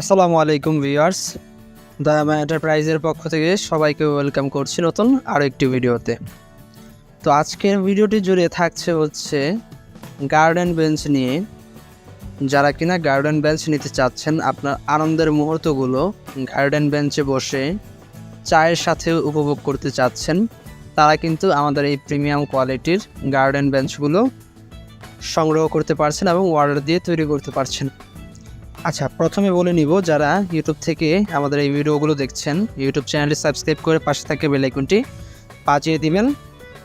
আসসালামু আলাইকুম ভিউয়ার্স। দয়ামা এন্টারপ্রাইজের পক্ষ থেকে সবাইকে ওয়েলকাম করছি নতুন আরও একটি ভিডিওতে। তো আজকের ভিডিওটি জুড়ে থাকছে হচ্ছে গার্ডেন বেঞ্চ নিয়ে। যারা কিনা গার্ডেন বেঞ্চ নিতে চাচ্ছেন, আপনার আনন্দের মুহূর্তগুলো গার্ডেন বেঞ্চে বসে চায়ের সাথে উপভোগ করতে চাচ্ছেন, তারা কিন্তু আমাদের এই প্রিমিয়াম কোয়ালিটির গার্ডেন বেঞ্চগুলো সংগ্রহ করতে পারছেন এবং অর্ডার দিয়ে তৈরি করতে পারছেন। আচ্ছা প্রথমে বলে নিব যারা ইউটিউব থেকে আমাদের এই ভিডিওগুলো দেখছেন ইউটিউব চ্যানেলটি সাবস্ক্রাইব করে পাশে থাকে বেলাইকনটি বাজিয়ে দিবেন।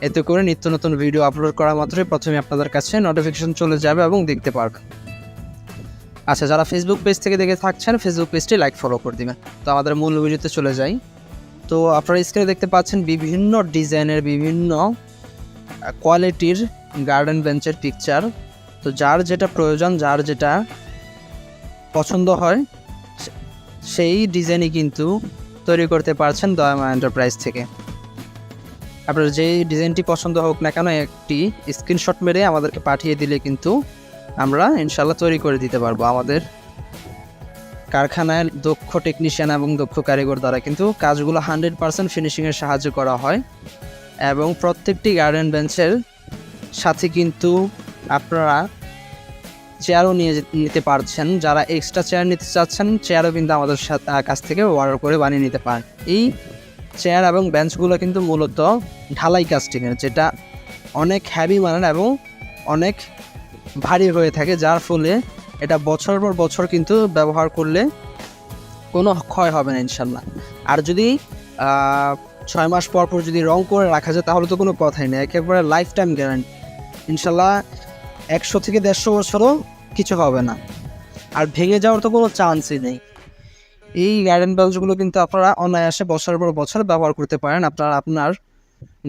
এতে করে নিত্য নতুন ভিডিও আপলোড করা মাত্রই প্রথমে আপনাদের কাছে নোটিফিকেশন চলে যাবে এবং দেখতে পারবেন। আচ্ছা যারা ফেসবুক পেজ থেকে দেখে থাকছেন ফেসবুক পেজটি লাইক ফলো করে দিবেন। তো আমাদের মূল ভিডিওতে চলে যাই। তো আপনারা স্ক্রিনে দেখতে পাচ্ছেন বিভিন্ন ডিজাইনের বিভিন্ন কোয়ালিটির গার্ডেন বেঞ্চের পিকচার তো যার যেটা প্রয়োজন, যার যেটা পছন্দ হয় সেই ডিজাইনই কিন্তু তৈরি করতে পারছেন দয়ামা এন্টারপ্রাইজ থেকে। আপনার যেই ডিজাইনটি পছন্দ হোক না কেন, একটি স্ক্রিনশট মেরে আমাদেরকে পাঠিয়ে দিলে কিন্তু আমরা ইনশাল্লাহ তৈরি করে দিতে পারব। আমাদের কারখানায় দক্ষ টেকনিশিয়ান এবং দক্ষ কারিগর দ্বারা কিন্তু কাজগুলো হান্ড্রেড পার্সেন্ট ফিনিশিংয়ে সাহায্য করা হয় এবং প্রত্যেকটি গার্ডেন বেঞ্চের সাথে কিন্তু আপনারা চেয়ারও নিয়ে নিতে পারছেন, যারা এক্সট্রা চেয়ার নিতে চাচ্ছেন চেয়ারও কিন্তু আমাদের কাছ থেকে অর্ডার করে বানিয়ে নিতে পারেন। এই চেয়ার এবং বেঞ্চগুলো কিন্তু মূলত ঢালাই কাস্টিংয়ের যেটা অনেক হ্যাভি মানের এবং অনেক ভারী হয়ে থাকে, যার ফলে এটা বছর পর বছর কিন্তু ব্যবহার করলে কোনো ক্ষয় হবে না ইনশাল্লাহ আর যদি ছয় মাস পর পর যদি রং করে রাখা যায়, তাহলে তো কোনো কথাই নেই, একেবারে লাইফ টাইম গ্যারান্টি ইনশাল্লাহ একশো থেকে দেড়শো বছরও কিছু হবে না। আর ভেঙে যাওয়ার তো কোনো চান্সই নেই। এই গার্ডেন বেলসগুলো কিন্তু আপনারা অনায়াসে বছর পর বছর ব্যবহার করতে পারেন। আপনারা আপনার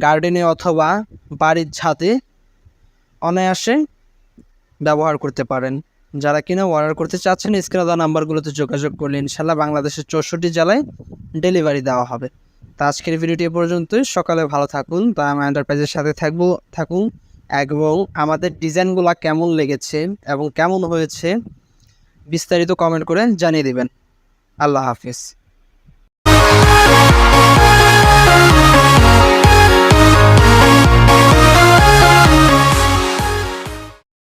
গার্ডেনে অথবা বাড়ির ছাদে অনায়াসে ব্যবহার করতে পারেন। যারা কিনা অর্ডার করতে চাচ্ছেন, স্ক্রিনে দেওয়া নাম্বারগুলোতে যোগাযোগ করলে ইনশাল্লাহ বাংলাদেশের চৌষট্টি জেলায় ডেলিভারি দেওয়া হবে। তো আজকের ভিডিওটি পর্যন্তই। সকালে ভালো থাকুন। তো আমি এন্টারপ্রাইজের সাথে থাকব, থাকুন। এবং আমাদের ডিজাইনগুলো কেমন লেগেছে এবং কেমন হয়েছে বিস্তারিত কমেন্ট করে জানিয়ে দেবেন। আল্লাহ হাফিজ।